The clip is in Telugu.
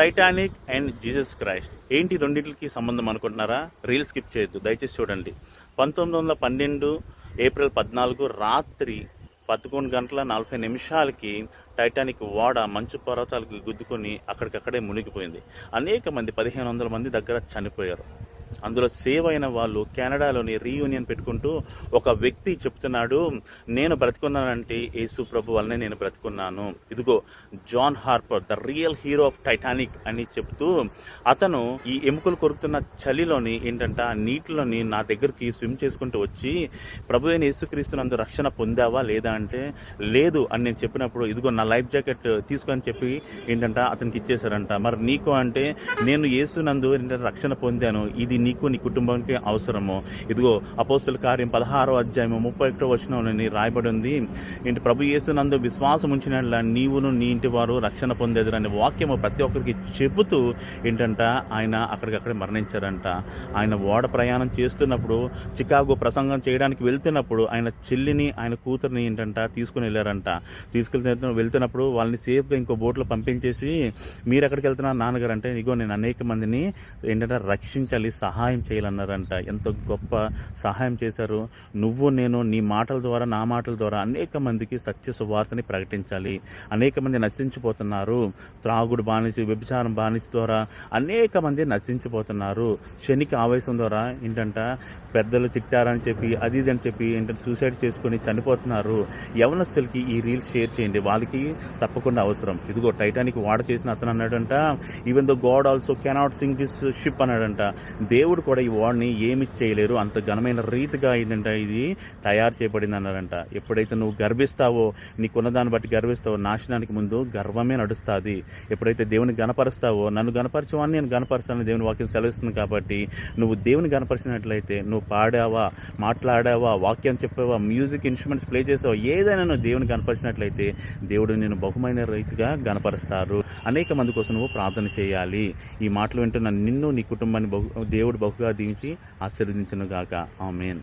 టైటానిక్ అండ్ జీసస్ క్రైస్ట్ ఏంటి రెండింటికి సంబంధం అనుకుంటున్నారా? రీల్ స్కిప్ చేయొద్దు. దయచేసి చూడండి. పంతొమ్మిది వందల పన్నెండు ఏప్రిల్ పద్నాలుగు రాత్రి పదకొండు గంటల నలభై నిమిషాలకి టైటానిక్ ఓడ మంచు పర్వతాలకు గుద్దుకొని అక్కడికక్కడే మునిగిపోయింది. అనేక మంది పదిహేను వందల మంది దగ్గర చనిపోయారు. అందులో సేవ్ అయిన వాళ్ళు కెనడాలోని రీయూనియన్ పెట్టుకుంటూ ఒక వ్యక్తి చెప్తున్నాడు నేను బ్రతుకున్నానంటే యేసు ప్రభు వల్లనే నేను బ్రతుకున్నాను. ఇదిగో John Harper the real hero of Titanic అని చెప్తూ అతను ఈ ఎముకలు కొరుకుతున్న చలిలోని ఏంటంట నీటిలోని నా దగ్గరికి స్విమ్ చేసుకుంటూ వచ్చి ప్రభు అయిన యేసుక్రీస్తునందు రక్షణ పొందావా లేదా అంటే లేదు అని నేను చెప్పినప్పుడు ఇదిగో నా లైఫ్ జాకెట్ తీసుకొని చెప్పి ఏంటంట అతనికి ఇచ్చేశారంట. మరి నీకు అంటే నేను యేసునందు ఏంటంటే రక్షణ పొందాను. ఇది నీకు నీ కుటుంబానికి అవసరము. ఇదిగో అపోస్తుల కార్యం పదహారో అధ్యాయము ముప్పై ఒకటో వచనంలోని రాయబడి ఉంది ఏంటి ప్రభు యేసునందు విశ్వాసం ఉంచినట్ల నీవును నీ ఇంటి వారు రక్షణ పొందేదురు అనే వాక్యము ప్రతి ఒక్కరికి చెబుతూ ఏంటంట ఆయన అక్కడికక్కడ మరణించారంట. ఆయన ఓడ ప్రయాణం చేస్తున్నప్పుడు చికాగో ప్రసంగం చేయడానికి వెళ్తున్నప్పుడు ఆయన చెల్లిని ఆయన కూతురిని ఏంటంట తీసుకుని వెళ్ళారంట. తీసుకెళ్తున్న వెళ్తున్నప్పుడు వాళ్ళని సేఫ్గా ఇంకో బోట్లో పంపించేసి మీరు ఎక్కడికి వెళ్తున్నారు నాన్నగారు? అంటే ఇగో నేను అనేక మందిని ఏంటంటే రక్షించాలి సహా సహాయం చేయాలన్నారంట. ఎంత గొప్ప సహాయం చేశారు. నువ్వు నేను నీ మాటల ద్వారా నా మాటల ద్వారా అనేక మందికి సత్య సువార్తని ప్రకటించాలి. అనేక మంది నశించిపోతున్నారు. త్రాగుడు బానిసి వ్యభిచారం బానిసి ద్వారా అనేక మంది నశించిపోతున్నారు. శనికి ఆవేశం ద్వారా ఏంటంట పెద్దలు తిట్టారని చెప్పి అది ఇది అని చెప్పి ఏంటంటే సూసైడ్ చేసుకొని చనిపోతున్నారు. యవనస్తులకి ఈ రీల్స్ షేర్ చేయండి. వాళ్ళకి తప్పకుండా అవసరం. ఇదిగో టైటానిక్ వాడ చేసిన అతను అన్నాడంట even though God also cannot sink this ship అన్నాడంట. దేవుడు కూడా ఈ వాడిని ఏమి చేయలేరు. అంత ఘనమైన రీతిగా ఏంటంటే ఇది తయారు చేయబడింది అన్నారంట. ఎప్పుడైతే నువ్వు గర్విస్తావో నీకున్న దాన్ని బట్టి గర్విస్తావో నాశనానికి ముందు గర్వమే నడుస్తుంది. ఎప్పుడైతే దేవుని గనపరుస్తావో నన్ను గనపరచమని నేను గనపరుస్తానని దేవుని వాక్యం సెలవిస్తుంది కాబట్టి నువ్వు దేవుని గనపరిచినట్లయితే నువ్వు పాడావా మాట్లాడావా వాక్యం చెప్పావా మ్యూజిక్ ఇన్స్ట్రుమెంట్స్ ప్లే చేసావా ఏదైనా నువ్వు దేవుని గనపరిచినట్లయితే దేవుడు నేను బహుమైన రీతిగా గనపరుస్తారు అనేక మంది కోసం నువ్వు ప్రార్థన చేయాలి. ఈ మాటలు వింటున్న నిన్ను నీ కుటుంబాన్ని బహు దేవుడు బహుగా దీవించి ఆశీర్వదించను గాక ఆమెన్.